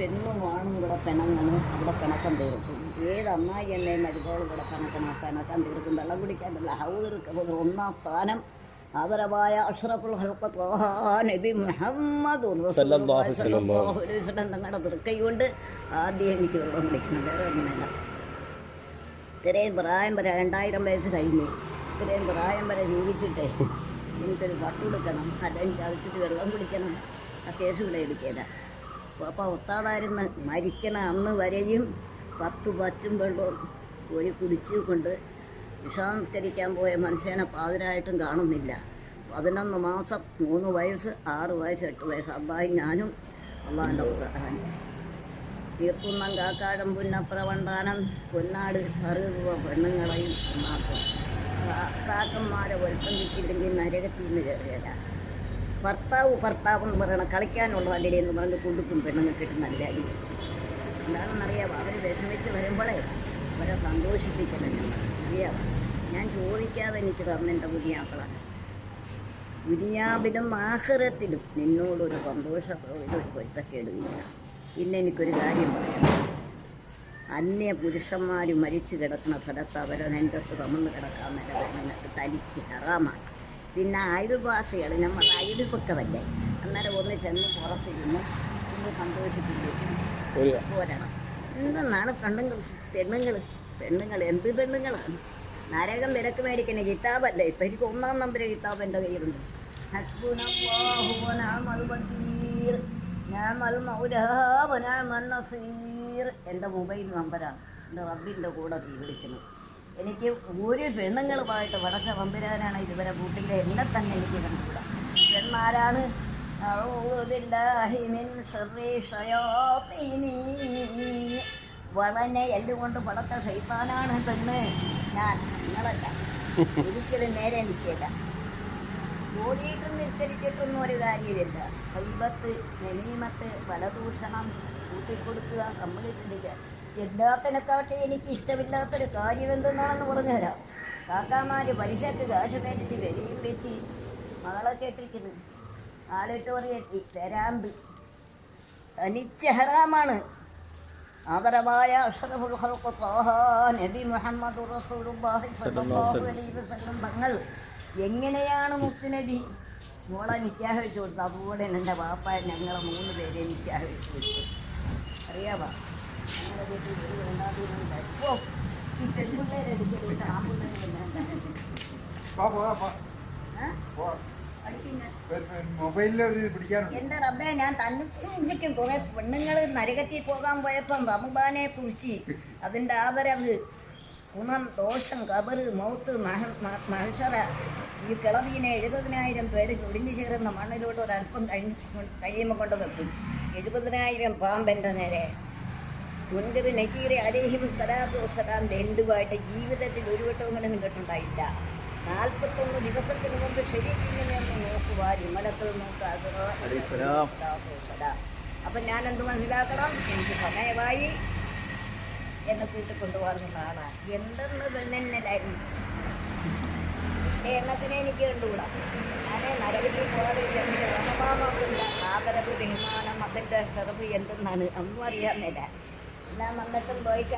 പെണ്ണും ആണും കൂടെ പിണങ്ങണ് അവിടെ പിണക്കം തീർക്കും ഏത് അമ്മായി എന്നെ മരുമോളും കൂടെ പിണക്കണം പിണക്കം തീർക്കും. വെള്ളം കുടിക്കാനുള്ള ഹൗദർക്ക് ഒന്നാം സ്ഥാനം ആദരവായ അഷ്റഫുൽ നബി മുഹമ്മദ് തങ്ങളുടെ തൃക്കൈ കൊണ്ട് ആദ്യം എനിക്ക് വെള്ളം കുടിക്കണം. വേറെ ഒന്നുമില്ല. ഇത്രയും പ്രായം വരെ രണ്ടായിരം വയസ്സ് കഴിഞ്ഞു. ഇത്രയും പ്രായം വരെ ജീവിച്ചിട്ടേ എനിക്കൊരു വട്ടുകൊടുക്കണം അല്ലെങ്കിൽ ചതിച്ചിട്ട് വെള്ളം കുടിക്കണം. ആ കേസ് ഇവിടെ എടുക്കില്ല അപ്പോൾ ഒത്താതായിരുന്ന് മരിക്കണ അന്ന് വരെയും പത്ത് പറ്റും വെള്ളവും പോയി കുടിച്ചു കൊണ്ട് വിഷാംസ്കരിക്കാൻ പോയ മനുഷ്യനെ പാതിരായിട്ടും കാണുന്നില്ല. പതിനൊന്ന് മാസം മൂന്ന് വയസ്സ് ആറ് വയസ്സ് എട്ട് വയസ്സ്. അബ്ബായി ഞാനും അള്ളാന്റെ ഖുർആൻ തീർക്കുന്നം കാക്കാടം പുന്നപ്രവണ്ടാനം പൊന്നാട് അറിവുക പെണ്ണുങ്ങളെയും കാക്കന്മാരെ ഒരുക്കം കിട്ടിയില്ലെങ്കിൽ നരകത്തിൽ നിന്ന് കയറിയല്ല ഭർത്താവ് ഭർത്താവ് എന്ന് പറയണം കളിക്കാനുള്ള അല്ലേ എന്ന് പറഞ്ഞ് കൊടുക്കും പെണ്ണുങ്ങൾ കിട്ടുന്നില്ല എന്താണെന്നറിയാമോ അവർ വിഷമിച്ച് വരുമ്പോഴേ അവരെ സന്തോഷിപ്പിക്കണം അറിയാം ഞാൻ ചോദിക്കാതെ എനിക്ക് തന്നെ പുതിയാക്കള ദുനിയാവിലും ആഹ്റത്തിലും നിന്നോടൊരു സന്തോഷ ഇതൊരു പൊരുത്തക്കേടുമില്ല പിന്നെ എനിക്കൊരു കാര്യം പറയാം. അന്യ പുരുഷന്മാർ മരിച്ചു കിടക്കുന്ന സ്ഥലത്ത് അവരെ നെഞ്ചത്ത് കമന്ന് കിടക്കാൻ നേരം തനിച്ച് ഹറാമാണ്. പിന്നെ അയൽവാസികൾ നമ്മൾ അയൽപക്കമല്ലേ അന്നേരം ഒന്ന് ചെന്ന് പുറത്തിരുന്ന് ഒന്ന് സന്തോഷിപ്പിക്കും. പോരണം. എന്തെന്നാണ് പെണ്ണുങ്ങൾ പെണ്ണുങ്ങൾ പെണ്ണുങ്ങൾ എന്ത് പെണ്ണുങ്ങളാണ്? നരകം വിലക്ക് മേടിക്കുന്ന കിതാബല്ലേ? ഇപ്പം എനിക്ക് ഒന്നാം നമ്പർ കിതാബ് എന്റെ കയ്യിലുണ്ട്. എന്റെ മൊബൈൽ നമ്പരാണ്. എന്റെ റബ്ബിന്റെ കൂടെ തീ വിളിക്കുന്നത് എനിക്ക് ഒരു പെണ്ണുങ്ങളുമായിട്ട് വടക്ക വമ്പുരാനാണ് ഇതുവരെ കൂട്ടിയില്ല എന്നെ തന്നെ എനിക്ക് കണ്ടുകൂടാ പെണ്ണാരാണ് വളനെ എല്ലുകൊണ്ട് പടക്ക സൈത്താനാണ് പെണ്ണ്. ഞാൻ നിങ്ങളല്ല. ഒരിക്കലും നേരെ നിൽക്കില്ല ഓടിയിട്ടും നിസ്കരിച്ചിട്ടൊന്നും ഒരു കാര്യമില്ല. കൈബത്ത് നെനീമത്ത് വലദൂഷണം കൂട്ടിക്കൊടുക്കുക കമ്പിളിട്ടിരിക്കുക എല്ലാത്തിനെക്കാട്ടി എനിക്ക് ഇഷ്ടമില്ലാത്തൊരു കാര്യം എന്തെന്നാണെന്ന് പറഞ്ഞുതരാം. കാക്കാമാര് പലിശക്ക് കാശ് മേടിച്ച് വെളിയിൽ വെച്ച് മകളെ കേട്ടിരിക്കുന്നു. ആളിട്ട് പറയട്ടി തരാന്ത് തനിച്ച ഹറാമാണ് ആദരവായ നബി മുഹമ്മദ് തങ്ങൾ എങ്ങനെയാണ് മുത്തുനബി മോളെ നിക്കാഹ് വെച്ച് കൊടുത്തു അതുപോലെ എന്റെ വാപ്പ ഞങ്ങളെ മൂന്ന് പേരെ നിക്കാഹ് വെച്ച് കൊടുത്തു. അറിയാവാ? എന്റെ റബ്ബെ ഞാൻ തന്നെ ചിന്തിക്കും. കുറെ പെണ്ണുങ്ങൾ നരകത്തിൽ പോകാൻ പോയപ്പം റമബാനെ കുറിച്ച് അതിന്റെ ആദരവ് ഗുണം ദോഷം കബറ് മൗത്ത് മഹ- മ- ഈ കിളവീനെ എഴുപതിനായിരം പേര് ഒടിഞ്ഞു ചേരുന്ന മണ്ണിലോട്ട് ഒരല്പം കഴിഞ്ഞ് കഴിയുമ്പോൾ കൊണ്ട് വെക്കും എഴുപതിനായിരം പാമ്പെന്റെ നേരെ. മുൻകറി നക്കീറി അലേഹിം സലാത്തു വസ്സലാം രണ്ടുമായിട്ട് ജീവിതത്തിൽ ഒരു വട്ടമെങ്കിലും നിങ്ങൾക്കുണ്ടായില്ല നാൽപ്പത്തൊന്ന് ദിവസത്തിന് മുമ്പ് ശരീരത്തിനെ ഒന്ന് നോക്കുക വിമലത്തിൽ നോക്കുക അപ്പം ഞാൻ എന്ത് മനസ്സിലാക്കണം? എനിക്ക് സമയമായി എന്നെ കൂട്ടിക്കൊണ്ടുപോകുന്ന ആളാണ്. എന്തെന്ന് പെണ്ണെന്നലായിരുന്നു എണ്ണത്തിനെ എനിക്ക് കണ്ടുകൂടാ. ഞാൻ നരകത്തിൽ പോകാതെ ആദരവ് ബഹുമാനം അതിന്റെ ചെറുപ്പ് എന്തെന്നാണ്? ഒന്നും അറിയാമെന്നില്ല എല്ലാം വന്നിട്ടും പോയി